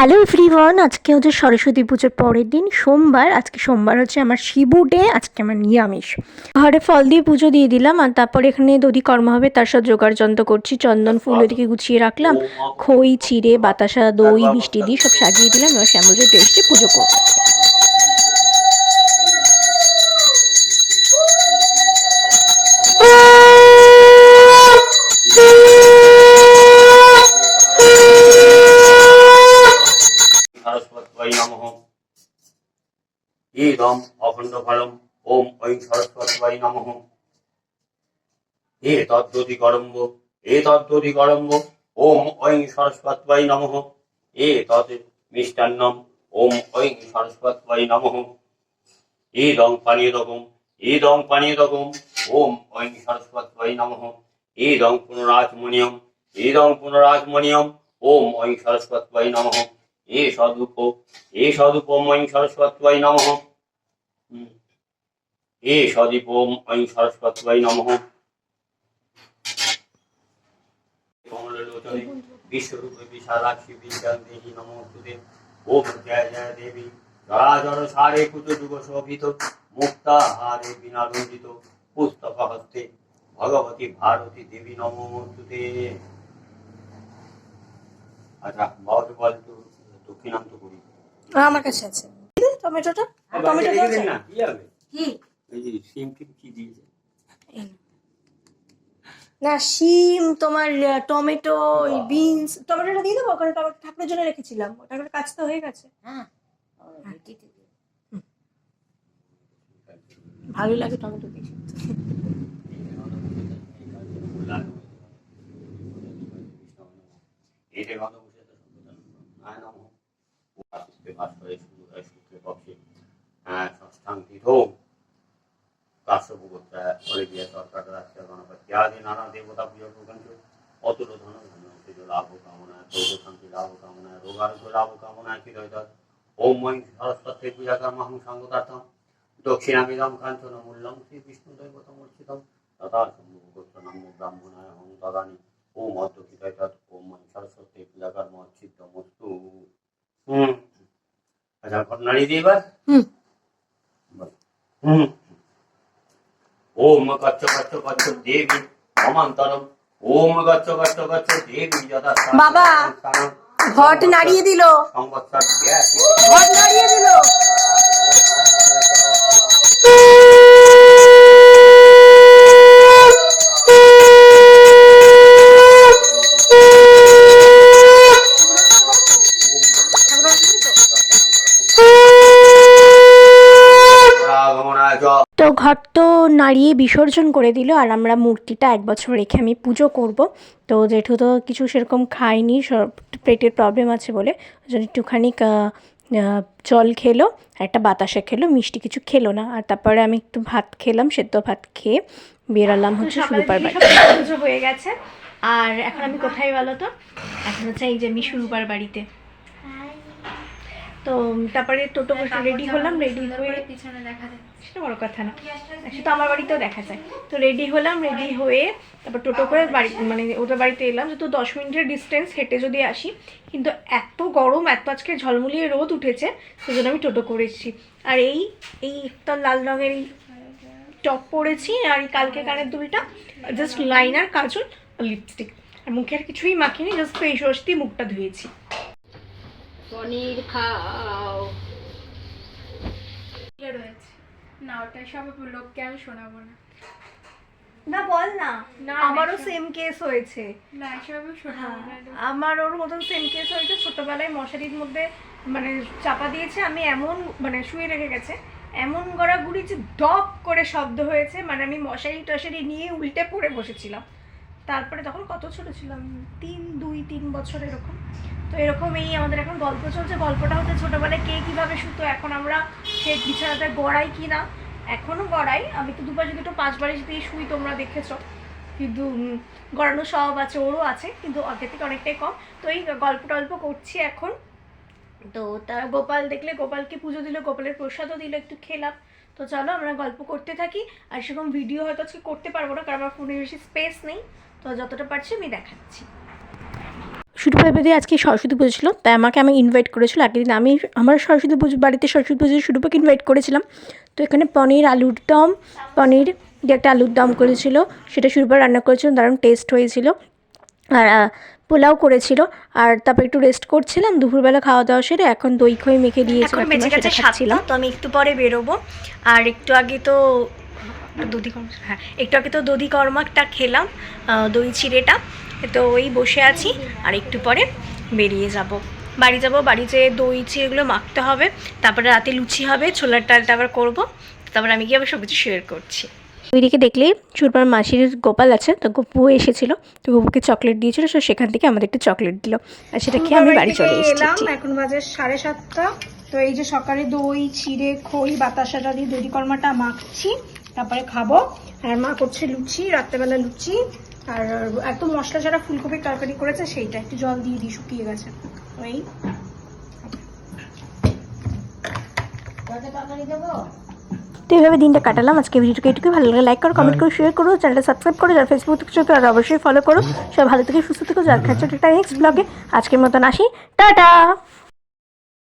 Hello everyone আজকে হচ্ছে সরস্বতী পুজোর পরের দিন সোমবার। আজকে সোমবার হচ্ছে আমার শিবু ডে আজকে আমার নিরামিষ। ঘরে ফল দিয়ে পুজো দিয়ে দিলাম আর তারপর এখানে দধি কর্ম হবে তার সাথে জোগাড় যন্ত্র করছি চন্দন ফুল ওদিকে গুছিয়ে রাখলাম। খই চিড়ে বাতাসা দই মিষ্টি দিয়ে সব সাজিয়ে দিলাম এবার শ্যামলের টেস্টে পুজো করব। ফলম ওম ঐ সরস্বতী নমঃ। এ তদ্যতি করম্ব এ তদ্যতি করম্ব, ওম ঐং সরস্বতী নমঃ। এ তৎ মিষ্টান্নম, ওম ঐ সরস্বতী নমঃ। এ দং পানীয় রকম এ দং পানীয় রকম ওম ঐং সরস্বতী নমঃ। এ দং পুনরাজমণিয়ম এ দং পুনরাজমণিয়ম ওম ঐ সরস্বতী নমঃ। এ সদুপ এ সদুপম ঐ সরস্বতী নমঃ। হুম। এ সদীপম ঐং সরস্বত্यै নমঃ। কমললোচনে বিশ্বরূপে বিশালাক্ষী বিদ্যাং দেহি নমস্তুতে ওম জয় জয় দেবী। জরাজর সারে কুত যুগ শোভিত। মুক্তা হারে বিনা পুস্তক হস্তে ভগবতী ভারতী দেবী নমস্তুতে আচ্ছা বাবাকে বল, একটু দক্ষিণান্ত করি। আমার কাছে আছে। টমেটোটা? না কি হবে। কি? এই যে সিম টিম কি দিয়েছে? না। শিম তোমার টমেটো বিনস টমেটোটা দিয়ে দেবো ওখানে টমেটো ঠাকুরের জন্য রেখেছিলাম। ওটা কাজ তো হয়ে গেছে। হ্যাঁ। ভালো লাগে টমেটো দিয়ে এতে গন্ধ বসে তো আয় নম আস্তে ভাস্করে শুক্রে পক্ষে হ্যাঁ তীর্থ কাশ্যপগোত্রা অলিভিয়া সরকার রাষ্ট্রীয় গণপতি আদি নানা দেবতা পুজো প্রকাঞ্চ অতুল ধন ধন লাভ কামনায় প্রভু শান্তি লাভ কামনায়, রোগারোগ্য লাভ কামনায় চিরয়ত ওম মই সরস্বতী পূজা কর্মহং সঙ্গতার্থম দক্ষিণামিদম কাঞ্চন মূল্যম শ্রী বিষ্ণু দৈবতমর্চিতম তথা সম্ভবগোত্র নম ব্রাহ্মণায় হং তদানি। ওম অদ্যকিতায় তৎ ওম মই সরস্বতী পূজা কর্ম চিত্ত মস্তু হুম। আচ্ছা ঘটনারি দিয়ে এবার? গচ্ছ গচ্ছ দেবী মমান্তরম ওম গচ্ছ গচ্ছ গচ্ছ দেবী যথা স্থান- বাবা! ঘট নাড়িয়ে দিল ঘট নাড়িয়ে দিল আগমনায় চ তো ঘট তো নাড়িয়ে বিসর্জন করে দিল আর আমরা মূর্তিটা এক বছর রেখে আমি পুজো করব। তো জেঠু তো কিছু সেরকম খায়নি সব পেটের প্রবলেম আছে বলে। ওই জন্য একটুখানি জল খেলো আর একটা বাতাসা খেলো মিষ্টি কিছু খেলো না। আর তারপরে আমি একটু ভাত খেলাম সেদ্ধ ভাত খেয়ে বেরালাম হচ্ছে সুরুপার বাড়ি। পুজো হয়ে গেছে। আর এখন আমি কোথায় বলো তো? এখন হচ্ছে এই যে আমি সুরুপার বাড়িতে। তো তারপরে টোটো রেডি হলাম রেডি হয়ে সেটা বড় কথা না। সেটা আমার বাড়িতেও দেখা যায়। তো রেডি হলাম রেডি হয়ে তারপর টোটো করে বাড়ি মানে ওদের বাড়িতে এলাম যেহেতু দশ মিনিটের ডিস্টেন্স হেঁটে যদি আসি কিন্তু এত গরম এত আজকে ঝলমলিয়ে রোদ উঠেছে সেজন্য আমি টোটো করেছি। আর এই এই একটা লাল রঙের এই টপ পরেছি আর এই কালকে কানের দুলটা জাস্ট লাইনার কাজল লিপস্টিক আর মুখে আর কিছুই মাখিনি জাস্ট ফেস ওয়াশ দিয়ে মুখটা ধুয়েছি। পনির খাও। রয়েছে। না ওটা সব লোককে আমি শোনাবো না। না বল না। আমারও সেম কেস হয়েছে। না আমার ওর মতন সেম কেস হয়েছে। ছোটবেলায় মশারির মধ্যে মানে চাপা দিয়েছে। আমি এমন মানে শুয়ে রেখে গেছে। এমন গড়াগুড়ি যে ডপ করে শব্দ হয়েছে। মানে আমি মশারি টশারি নিয়ে উল্টে পড়ে বসেছিলাম। তারপরে তখন কত ছোট ছিলাম? তিন, দুই, তিন বছর এরকম। তো এরকম এই আমাদের এখন গল্প চলছে। গল্পটা হচ্ছে ছোটবেলায় কে কীভাবে শুতো, এখন আমরা সে বিছানাতে গড়াই কি না? এখনও গড়াই। আমি তো দুপাশে দুটো পাঁচ বালিশ দিয়ে শুই, তোমরা দেখেছ। কিন্তু গড়ানো সব আছে, ওরও আছে, কিন্তু আগের থেকে অনেকটাই কম। তো এই গল্প টল্প করছি এখন। তো তার গোপাল দেখলে গোপালকে পুজো দিল, গোপালের প্রসাদও দিল, একটু খেলাম। তো চলো আমরা গল্প করতে থাকি। আর সেরকম ভিডিও হয়তো আজকে করতে পারব না, কারণ আমার ফোনে বেশি স্পেস নেই। তো যতটা পারছি আমি দেখাচ্ছি। শুরু ভেবে আজকে সরস্বতী পুজো ছিল, তাই আমাকে আমি ইনভাইট করেছিল। আগের দিন আমি আমার সরস্বতী পুজো, বাড়িতে সরস্বতী পুজো শুরুপাকে ইনভাইট করেছিলাম। তো এখানে পনির আলুর দম, পনির যে একটা আলুর দম করেছিল। সেটা শুরুপা রান্না করেছিল, দারুণ টেস্ট হয়েছিল। আর পোলাও করেছিল। আর তারপর একটু রেস্ট করছিলাম দুপুরবেলা খাওয়া দাওয়া সেরে এখন দই খই মেখে দিয়েছিলাম এখন গেছে সাতটা তো আমি একটু পরে বেরোবো। আর একটু আগে তো দধি কর্মা হ্যাঁ একটু আগে তো দধি কর্মাটা খেলাম দই চিড়েটা তো ওই বসে আছি আর একটু পরে বেরিয়ে যাব। বাড়ি যাব বাড়ি যেয়ে দই চিড়েগুলো মাখতে হবে। তারপরে রাতে লুচি হবে ছোলার ডালটা আবার করব। তারপর আমি গিয়ে আবার সব কিছু শেয়ার করছি। ওইদিকে দেখলে চুরপার মাসির গোপাল আছে তো গপু এসেছিল তো গপুকে চকলেট দিয়েছিল তো সেখান থেকে আমাদের একটা চকলেট দিল। আর সেটা খেয়ে আমি বাড়ি চলে এসেছি। এলাম এখন বাজে সাড়ে সাতটা। তো এই যে সকালে দই চিড়ে খই বাতাসাটা দিয়ে দই কর্মাটা মাখছি তারপরে খাব। আর মা করছে লুচি রাত্রেবেলা লুচি। আর এত মশলা ছাড়া ফুলকপির তরকারি করেছে সেইটা একটু জল দিয়ে দিই শুকিয়ে গেছে। ওই। তো এইভাবে দিনটা কাটালাম। আজকে ভিডিওটি এটুকু ভালো লাগে লাইক করো কমেন্ট করো শেয়ার করো চ্যানেলটা সাবস্ক্রাইব করো, যারা ফেসবুক থেকে আর অবশ্যই ফলো করো। সবাই ভালো থেকে সুস্থ থেকো। যার খাচ্ছে নেক্সট ব্লগে আজকের মতন আসি। টাটা!